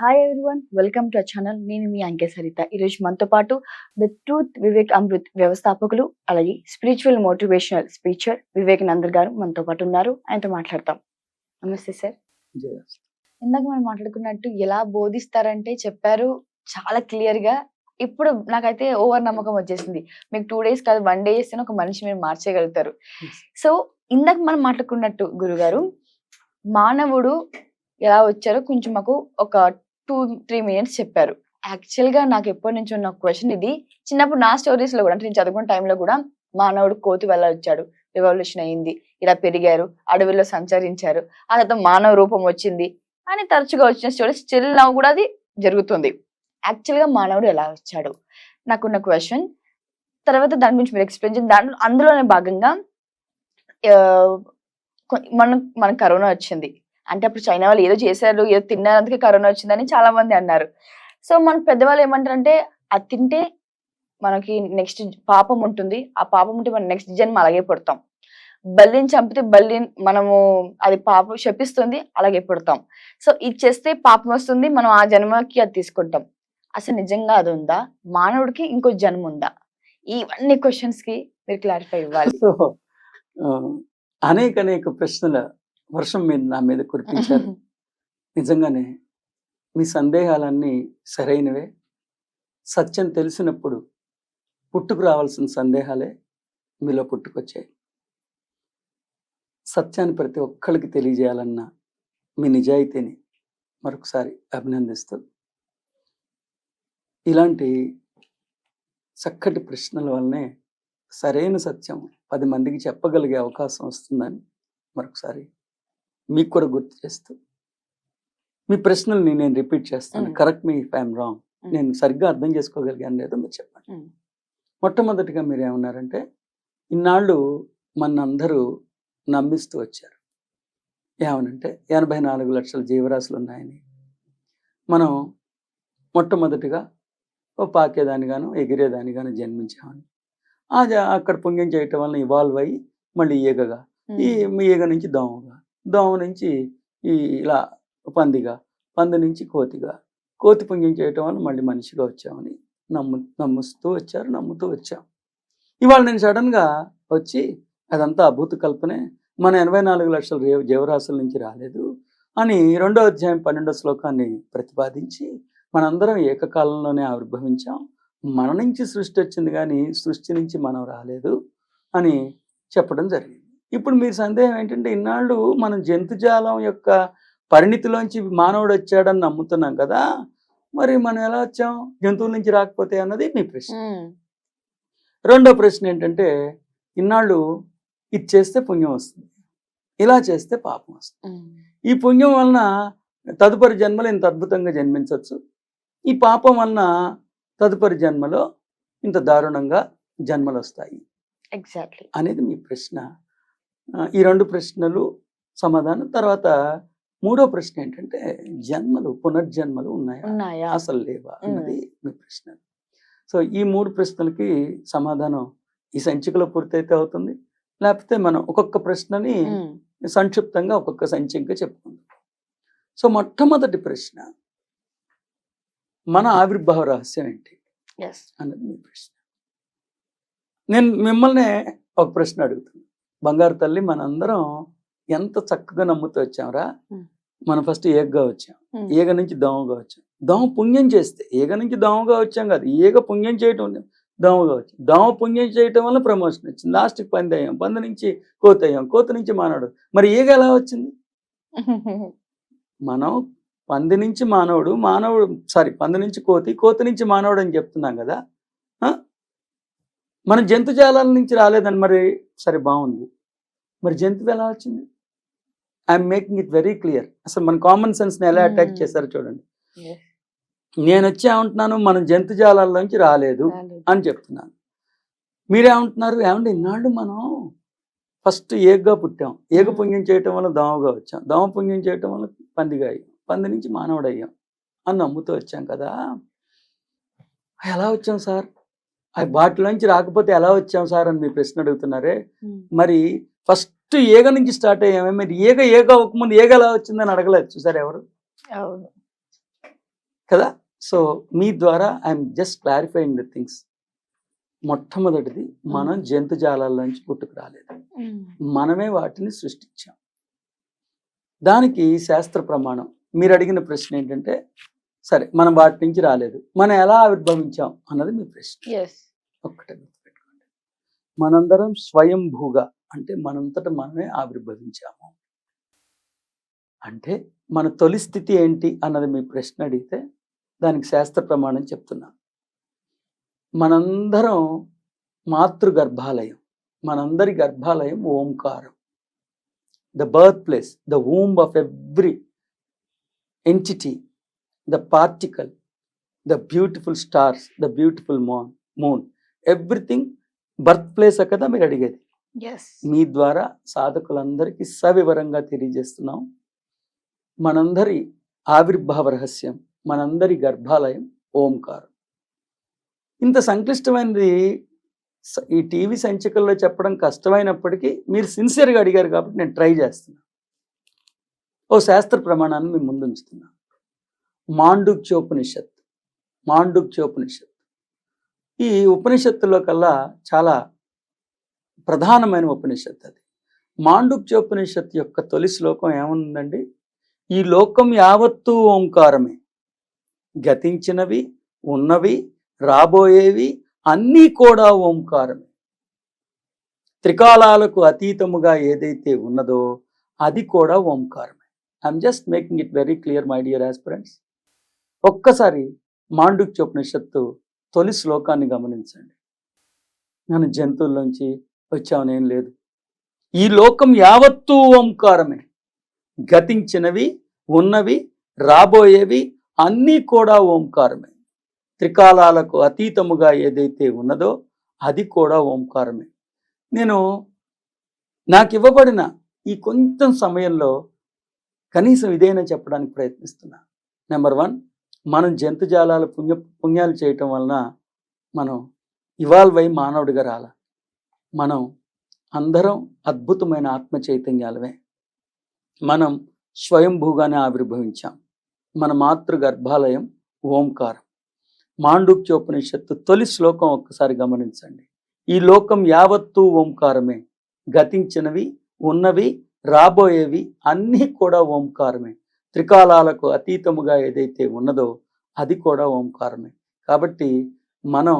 Hi everyone welcome to channel నేను మీ అంకే సరిత ఈరోజు మనతో పాటు ద ట్రూత్ వివేక్ అమృత్ వ్యవస్థాపకులు అలాగే spiritual motivational speecher Vivek Nandar garu మనతో పాటు ఉన్నారు. ఆయనతో మాట్లాడతాం. నమస్తే సార్ ఇందాక మనం మాట్లాడుకున్నట్టు ఎలా బోధిస్తారంటే చెప్పారు చాలా క్లియర్గా. ఇప్పుడు నాకైతే ఓవర్ నమ్మకం వచ్చేసింది. మీకు టూ డేస్ కాదు వన్ డే చేస్తేనే ఒక మనిషి మీరు మార్చేయగలుగుతారు. సో ఇందాక మనం మాట్లాడుకున్నట్టు గురుగారు మానవుడు ఎలా వచ్చారో కొంచెం మాకు ఒక టూ త్రీ మినిట్స్ చెప్పారు. యాక్చువల్గా నాకు ఎప్పటి నుంచి ఉన్న క్వశ్చన్ ఇది. చిన్నప్పుడు నా స్టోరీస్లో కూడా అంటే నేను చదువుకున్న టైంలో కూడా మానవుడు కోతి వల్ల వచ్చాడు. రివల్యూషన్ అయింది. ఇలా పెరిగారు. అడవిలో సంచరించారు. ఆ తర్వాత మానవ రూపం వచ్చింది. అని తరచుగా వచ్చిన స్టోరీస్ స్టిల్ నవ్వు కూడా అది జరుగుతుంది. యాక్చువల్గా మానవుడు ఎలా వచ్చాడు? నాకున్న క్వశ్చన్ తర్వాత దాని గురించి మీరు ఎక్స్ప్లెయిన్ చేయండి. దాంట్లో అందులోనే భాగంగా మన మన కరోనా వచ్చింది. అంటే అప్పుడు చైనా వాళ్ళు ఏదో చేశారు ఏదో తిన్నారు అందుకే కరోనా వచ్చిందని చాలా మంది అన్నారు. సో మన పెద్దవాళ్ళు ఏమంటారంటే అది తింటే మనకి నెక్స్ట్ పాపం ఉంటుంది. ఆ పాపం ఉంటే మనం నెక్స్ట్ జన్మ అలాగే పుడతాం. బల్లిని చంపితే బల్లి మనము అది పాపం శపిస్తుంది అలాగే పుడతాం. సో ఇది చేస్తే పాపం వస్తుంది మనం ఆ జన్మకి అది తీసుకుంటాం. అసలు నిజంగా అది ఉందా? మానవుడికి ఇంకో జన్మ ఉందా? ఇవన్నీ క్వశ్చన్స్కి మీరు క్లారిఫై ఇవ్వాలి. అనేక అనేక ప్రశ్నల వర్షం మీద నా మీద కురిపించారు. నిజంగానే మీ సందేహాలన్నీ సరైనవే. సత్యం తెలిసినప్పుడు పుట్టుకు రావాల్సిన సందేహాలే మీలో పుట్టుకొచ్చాయి. సత్యాన్ని ప్రతి ఒక్కరికి తెలియజేయాలన్న మీ నిజాయితీని మరొకసారి అభినందిస్తూ ఇలాంటి చక్కటి ప్రశ్నల వల్లనే సరైన సత్యం పది మందికి చెప్పగలిగే అవకాశం వస్తుందని మరొకసారి మీకు కూడా గుర్తు చేస్తూ. మీ ప్రశ్నల్ని నేను రిపీట్ చేస్తాను. Correct me if I'm wrong. నేను సరిగ్గా అర్థం చేసుకోగలిగాను లేదో మీరు చెప్పండి. మొట్టమొదటిగా మీరు ఏమన్నారంటే ఇన్నాళ్ళు మన అందరూ నమ్మిస్తూ వచ్చారు. ఏమనంటే ఎనభై నాలుగు లక్షల జీవరాశులు ఉన్నాయని. మనం మొట్టమొదటిగా ఓ పాకేదానిగాను ఎగిరేదానిగాను జన్మించామని. ఆ జ- అక్కడ పుణ్యం చేయటం వల్ల ఇవాల్వ్ అయ్యి మళ్ళీ ఈగగా. ఈ ఈగ నుంచి దోమగా. దోమ నుంచి ఈ ఇలా పందిగా పంది నుంచి కోతిగా కోతి పుణ్యం చేయటం వల్ల మళ్ళీ మనిషిగా వచ్చామని నమ్ము నమ్ముస్తూ వచ్చారు నమ్ముతూ వచ్చాం. ఇవాళ నేను సడన్గా వచ్చి అదంతా అభూత కల్పనే మన ఎనభై నాలుగు లక్షల జీవరాశుల నుంచి రాలేదు అని రెండో అధ్యాయం పన్నెండో శ్లోకాన్ని ప్రతిపాదించి మనందరం ఏకకాలంలోనే ఆవిర్భవించాం. మన నుంచి సృష్టి వచ్చింది కానీ సృష్టి నుంచి మనం రాలేదు అని చెప్పడం జరిగింది. ఇప్పుడు మీ సందేహం ఏంటంటే ఇన్నాళ్ళు మనం జంతుజాలం యొక్క పరిణితిలోంచి మానవుడు వచ్చాడని నమ్ముతున్నాం కదా మరి మనం ఎలా వచ్చాం? జంతువుల నుంచి రాకపోతే అన్నది మీ ప్రశ్న. రెండో ప్రశ్న ఏంటంటే ఇన్నాళ్ళు ఇది చేస్తే పుణ్యం వస్తుంది ఇలా చేస్తే పాపం వస్తుంది. ఈ పుణ్యం వలన తదుపరి జన్మలో ఇంత అద్భుతంగా జన్మించవచ్చు ఈ పాపం వలన తదుపరి జన్మలో ఇంత దారుణంగా జన్మలు వస్తాయి ఎగ్జాక్ట్లీ. అనేది మీ ప్రశ్న. ఈ రెండు ప్రశ్నలు సమాధానం. తర్వాత మూడో ప్రశ్న ఏంటంటే జన్మలు పునర్జన్మలు ఉన్నాయా? ఉన్నాయా? అసలు లేవా? అన్నది మీ ప్రశ్న. సో ఈ మూడు ప్రశ్నలకి సమాధానం ఈ సంచికలో పూర్తయితే అవుతుంది. లేకపోతే మనం ఒక్కొక్క ప్రశ్నని సంక్షిప్తంగా ఒక్కొక్క సంచికగా చెప్పుకుందాం. సో మొట్టమొదటి ప్రశ్న మన ఆవిర్భావ రహస్యం ఏంటి. అన్నది మీ ప్రశ్న. నేను మిమ్మల్ని ఒక ప్రశ్న అడుగుతాను బంగారు తల్లి మనందరం ఎంత చక్కగా నమ్ముతూ వచ్చాంరా. మనం ఫస్ట్ ఏగగా వచ్చాం. ఈగ నుంచి దోమగా వచ్చాం. దోమ పుణ్యం చేస్తే ఈగ నుంచి దోమగా వచ్చాం కాదు ఈగ పుణ్యం చేయటం దోమగా వచ్చాం. దోమ పుణ్యం చేయటం వల్ల ప్రమోషన్ వచ్చింది. లాస్ట్కి పంది అయ్యాం. పంది నుంచి కోత అయ్యాం. కోత నుంచి మానవుడు. మరి ఈగ ఎలా వచ్చింది? మనం పంది నుంచి మానవుడు మానవుడు సారీ పంది నుంచి కోతి కోతి నుంచి మానవుడు అని చెప్తున్నాం కదా? మనం జంతుజాలాల నుంచి రాలేదని మరి సరే బాగుంది. మరి జంతువు ఎలా వచ్చింది? I'm making it very clear అసలు మన కామన్ సెన్స్ని ఎలా అటాక్ Hmm. చేశారో చూడండి. నేను వచ్చి ఏమంటున్నాను మనం జంతుజాలాల నుంచి రాలేదు. అని చెప్తున్నాను. మీరేమంటున్నారు? ఏమంటే ఇన్నాళ్ళు మనం ఫస్ట్ ఏగ్గా పుట్టాం. ఏగ మ్మ్. పుణ్యం చేయటం వల్ల దోమగా వచ్చాం. దోమ పుణ్యం చేయటం వల్ల పందిగా అయ్యాం. పంది నుంచి మానవుడు అయ్యాం. అని నమ్ముతూ వచ్చాం కదా. ఎలా వచ్చాం సార్? ఆ బాటిలోంచి రాకపోతే ఎలా వచ్చాం సార్ అని మీ ప్రశ్న అడుగుతున్నారే? మరి ఫస్ట్ ఏగ నుంచి స్టార్ట్ అయ్యామే మరి ఏగ ఏగ అవ్వకముందు ఏగ ఎలా వచ్చిందని అడగలేదు చూసారు ఎవరు? కదా? సో మీ ద్వారా I'm just clarifying the things. మొట్టమొదటిది మనం జంతుజాలాల నుంచి పుట్టుకు రాలేదు. మనమే వాటిని సృష్టించాం. దానికి శాస్త్ర ప్రమాణం. మీరు అడిగిన ప్రశ్న ఏంటంటే సరే మనం వాటి నుంచి రాలేదు. మనం ఎలా ఆవిర్భవించాం అన్నది మీ ప్రశ్న. ఒక్కటే గుర్తుపెట్టుకోండి మనందరం స్వయంభూగా అంటే మనంతట మనమే ఆవిర్భవించాము. అంటే మన తొలి స్థితి ఏంటి అన్నది మీ ప్రశ్న అడిగితే దానికి శాస్త్ర ప్రమాణం చెప్తున్నా. మనందరం మాతృ గర్భాలయం మనందరి గర్భాలయం ఓంకారం. The birth place the womb of every entity the particle the beautiful stars the beautiful moon moon. Everything birth place కదా మీరు అడిగేది? మీ ద్వారా సాధకులందరికీ సవివరంగా తెలియజేస్తున్నాం. మనందరి ఆవిర్భావ రహస్యం మనందరి గర్భాలయం ఓంకారం. ఇంత సంక్లిష్టమైనది ఈ టీవీ సంచికల్లో చెప్పడం కష్టమైనప్పటికీ మీరు సిన్సియర్గా అడిగారు కాబట్టి నేను ట్రై చేస్తున్నా. ఓ శాస్త్ర ప్రమాణాన్ని మీ ముందు ఉంచుతున్నా మాండుక్యోపనిషత్ మాండుక్యోపనిషత్ ఈ ఉపనిషత్తులో కల్లా చాలా ప్రధానమైన ఉపనిషత్తు అది. మాండుక్యోపనిషత్ యొక్క తొలి శ్లోకం ఏముందండి? ఈ లోకం యావత్తూ ఓంకారమే. గతించినవి ఉన్నవి రాబోయేవి అన్నీ కూడా ఓంకారమే. త్రికాలాలకు అతీతముగా ఏదైతే ఉన్నదో అది కూడా ఓంకారమే. I'm just making it very clear my dear aspirants. ఒక్కసారి మాండుక్యోపనిషత్తు తొలి శ్లోకాన్ని గమనించండి. నేను జంతువుల్లోంచి వచ్చామనేం లేదు. ఈ లోకం యావత్తూ ఓంకారమే. గతించినవి ఉన్నవి రాబోయేవి అన్నీ కూడా ఓంకారమే. త్రికాలాలకు అతీతముగా ఏదైతే ఉన్నదో అది కూడా ఓంకారమే. నేను నాకు ఇవ్వబడిన ఈ కొంచెం సమయంలో కనీసం ఇదేనా చెప్పడానికి ప్రయత్నిస్తున్నా. నెంబర్ వన్ మనం జంతుజాలాల పుణ్య పుణ్యాలు చేయటం వలన మనం ఇవాల్వ్ అయి మానవుడిగా రాల. మనం అందరం అద్భుతమైన ఆత్మ చైతన్యాలవే మనం స్వయంభూగానే ఆవిర్భవించాం. మన మాతృ గర్భాలయం ఓంకారం. మాండుక్యోపనిషత్తు తొలి శ్లోకం ఒక్కసారి గమనించండి. ఈ లోకం యావత్తూ ఓంకారమే. గతించినవి ఉన్నవి రాబోయేవి అన్నీ కూడా ఓంకారమే. త్రికాలాలకు అతీతముగా ఏదైతే ఉన్నదో అది కూడా ఓంకారమే. కాబట్టి మనం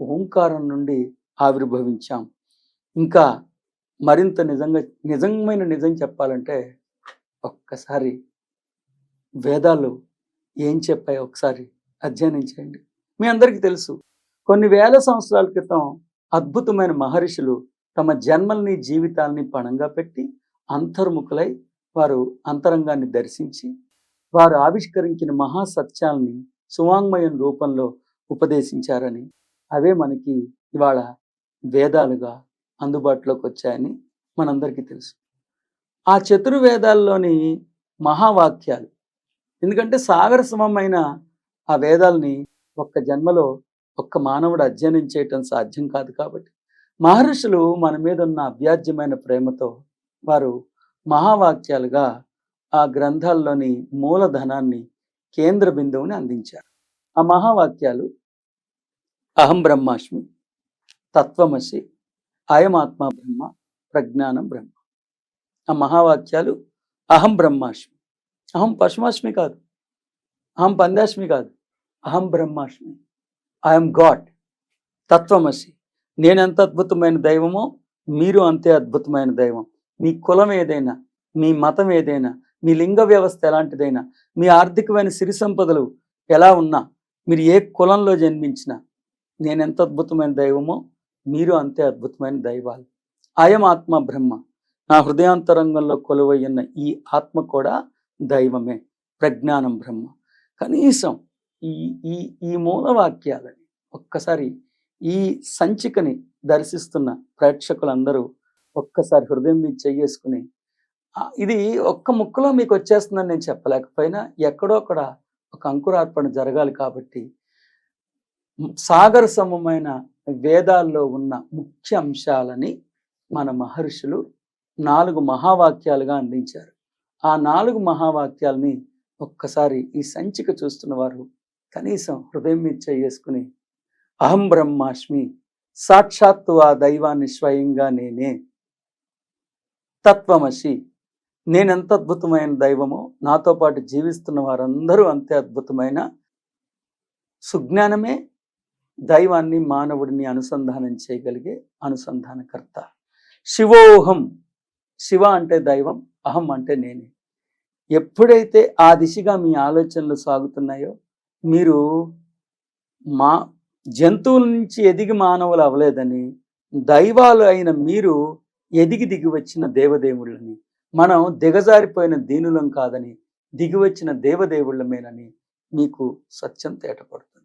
ఓంకారం నుండి ఆవిర్భవించాం. ఇంకా మరింత నిజంగా నిజమైన నిజం చెప్పాలంటే ఒక్కసారి వేదాలు ఏం చెప్పాయి ఒకసారి అధ్యయనం చేయండి. మీ అందరికీ తెలుసు కొన్ని వేల సంవత్సరాల క్రితం అద్భుతమైన మహర్షులు తమ జన్మల్ని జీవితాల్ని పణంగా పెట్టి అంతర్ముఖులై వారు అంతరంగాన్ని దర్శించి వారు ఆవిష్కరించిన మహాసత్యాల్ని సువాంగ్మయం రూపంలో ఉపదేశించారని అవే మనకి ఇవాళ వేదాలుగా అందుబాటులోకి వచ్చాయని మనందరికీ తెలుసు. ఆ చతుర్వేదాల్లోని మహావాక్యాలు ఎందుకంటే సాగర సమమైన ఆ వేదాల్ని ఒక్క జన్మలో ఒక్క మానవుడు అధ్యయనం చేయటం సాధ్యం కాదు కాబట్టి మహర్షులు మన మీద ఉన్న అభ్యాజ్యమైన ప్రేమతో వారు మహావాక్యాలుగా ఆ గ్రంథాల్లోని మూలధనాన్ని కేంద్ర బిందువుని అందించారు. ఆ మహావాక్యాలు అహం బ్రహ్మాస్మి తత్వమసి అయమాత్మ బ్రహ్మ ప్రజ్ఞానం బ్రహ్మ. ఆ మహావాక్యాలు అహం బ్రహ్మాస్మి. అహం పశుమాస్మి కాదు. అహం పందాస్మి కాదు. అహం బ్రహ్మాస్మి. I'm god. తత్వమసి. నేనెంత అద్భుతమైన దైవమో మీరు అంతే అద్భుతమైన దైవం. మీ కులం ఏదైనా మీ మతం ఏదైనా మీ లింగ వ్యవస్థ ఎలాంటిదైనా మీ ఆర్థికమైన సిరి సంపదలు ఎలా ఉన్నా మీరు ఏ కులంలో జన్మించినా నేను ఎంత అద్భుతమైన దైవమో మీరు అంతే అద్భుతమైన దైవాలు. అయం ఆత్మ బ్రహ్మ. నా హృదయాంతరంగంలో కొలువయ్యున్న ఈ ఆత్మ కూడా దైవమే ప్రజ్ఞానం బ్రహ్మ. కనీసం ఈ ఈ ఈ మూలవాక్యాలని ఒక్కసారి ఈ సంచికని దర్శిస్తున్న ప్రేక్షకులందరూ ఒక్కసారి హృదయం మీద చెయ్యేసుకుని ఇది ఒక్క ముక్కలో మీకు వచ్చేస్తుందని నేను చెప్పలేకపోయినా ఎక్కడో అక్కడ ఒక అంకురార్పణ జరగాలి కాబట్టి సాగర సమమైన వేదాల్లో ఉన్న ముఖ్య అంశాలని మన మహర్షులు నాలుగు మహావాక్యాలుగా అందించారు. ఆ నాలుగు మహావాక్యాలని ఒక్కసారి ఈ సంచిక చూస్తున్న వారు కనీసం హృదయం మీద చేసుకుని అహం బ్రహ్మాష్మి సాక్షాత్తు ఆ దైవాన్ని స్వయంగా నేనే తత్వమసి నేనెంత అద్భుతమైన దైవమో నాతో పాటు జీవిస్తున్న వారందరూ అంతే అద్భుతమైన సుజ్ఞానమే దైవాన్ని మానవుడిని అనుసంధానం చేయగలిగే అనుసంధానకర్త. శివోహం. శివ అంటే దైవం అహం అంటే నేనే. ఎప్పుడైతే ఆ దిశగా మీ ఆలోచనలు సాగుతున్నాయో మీరు మా జంతువుల నుంచి ఎదిగి మానవులు అవ్వలేదని దైవాలు అయిన మీరు ఎదిగి దిగి వచ్చిన దేవదేవుళ్ళని. మనం దిగజారిపోయిన దీనులం కాదని దిగి వచ్చిన దేవదేవుళ్ళమేనని మీకు సత్యం తేటపడుతుంది.